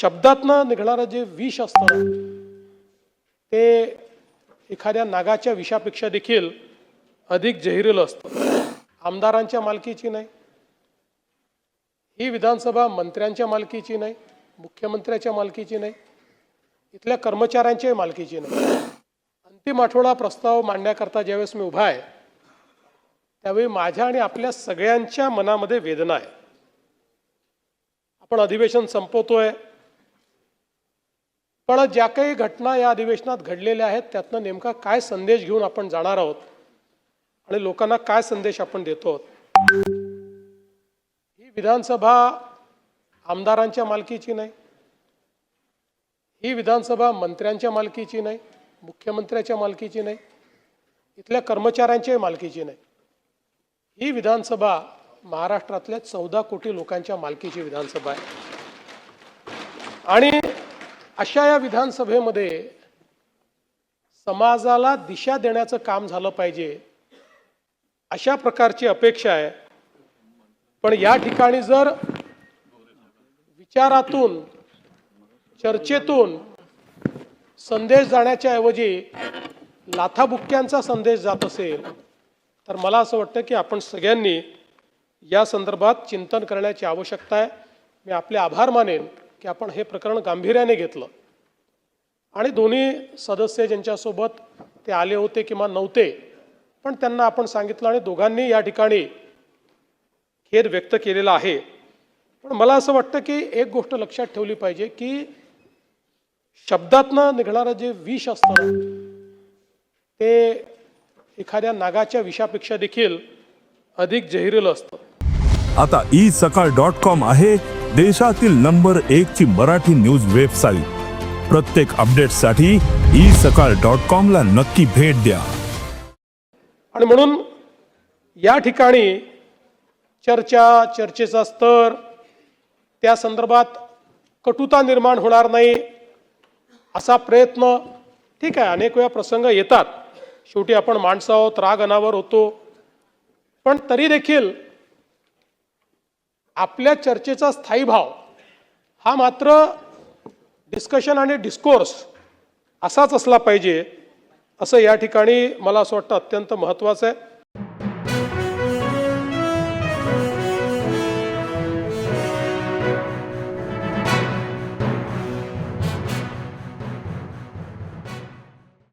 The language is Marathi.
शब्दातनं निघणारं जे विष असतं ते एखाद्या नागाच्या विषापेक्षा देखील अधिक जहिरीलं असतं. आमदारांच्या मालकीची नाही. ही विधानसभा मंत्र्यांच्या मालकीची नाही मुख्यमंत्र्याच्या मालकीची नाही इथल्या कर्मचाऱ्यांच्याही मालकीची नाही. अंतिम आठवडा प्रस्ताव मांडण्याकरता ज्यावेळेस मी उभा आहे त्यावेळी माझ्या आणि आपल्या सगळ्यांच्या मनामध्ये वेदना आहे. आपण अधिवेशन संपवतोय पण ज्या काही घटना या अधिवेशनात घडलेल्या आहेत त्यातनं नेमका काय संदेश घेऊन आपण जाणार आहोत? आणि लोकांना काय संदेश आपण देतो आहोत? ही विधानसभा आमदारांच्या मालकीची नाही. ही विधानसभा मंत्र्यांच्या मालकीची नाही मुख्यमंत्र्याच्या मालकीची नाही इथल्या कर्मचाऱ्यांच्याही मालकीची नाही. ही विधानसभा महाराष्ट्रातल्या चौदा कोटी लोकांच्या मालकीची विधानसभा आहे. आणि अशा या विधानसभेमध्ये समाजाला दिशा देण्याचं काम झालं पाहिजे अशा प्रकारची अपेक्षा आहे. पण या ठिकाणी जर विचारातून चर्चेतून संदेश जाण्याच्या ऐवजी लाथाबुक्क्यांचा संदेश जात असेल तर मला असं वाटतं की आपण सगळ्यांनी या संदर्भात चिंतन करण्याची आवश्यकता आहे. मी आपले आभार मानेन की आपण हे प्रकरण गांभीर्याने घेतलं. आणि दोन्ही सदस्य ज्यांच्यासोबत ते आले होते किंवा नव्हते पण त्यांना आपण सांगितलं आणि दोघांनी या ठिकाणी खेद व्यक्त केलेला आहे. पण मला असं वाटतं की एक गोष्ट लक्षात ठेवली पाहिजे की शब्दातनं निघणारं जे विष असतं ते एखाद्या नागाच्या विषापेक्षा देखील अधिक जहिरीलं असतं. आता ई सकाळ डॉट कॉम आहे देशातील नंबर एक ची मराठी न्यूज वेबसाईट. प्रत्येक अपडेटसाठी ई सकाळ डॉट कॉमला नक्की भेट द्या. आणि म्हणून या ठिकाणी चर्चा चर्चेचा स्तर त्या संदर्भात कटुता निर्माण होणार नाही असा प्रयत्न ठीक आहे अनेक वेळा प्रसंग येतात. शेवटी आपण माणसं आहोत राग अनावर होतो. पण तरी देखील आपल्या चर्चेचा स्थायी भाव हा मात्र डिस्कशन आणि डिस्कोर्स असाच असला पाहिजे असं या ठिकाणी मला असं वाटतं अत्यंत महत्त्वाचं आहे.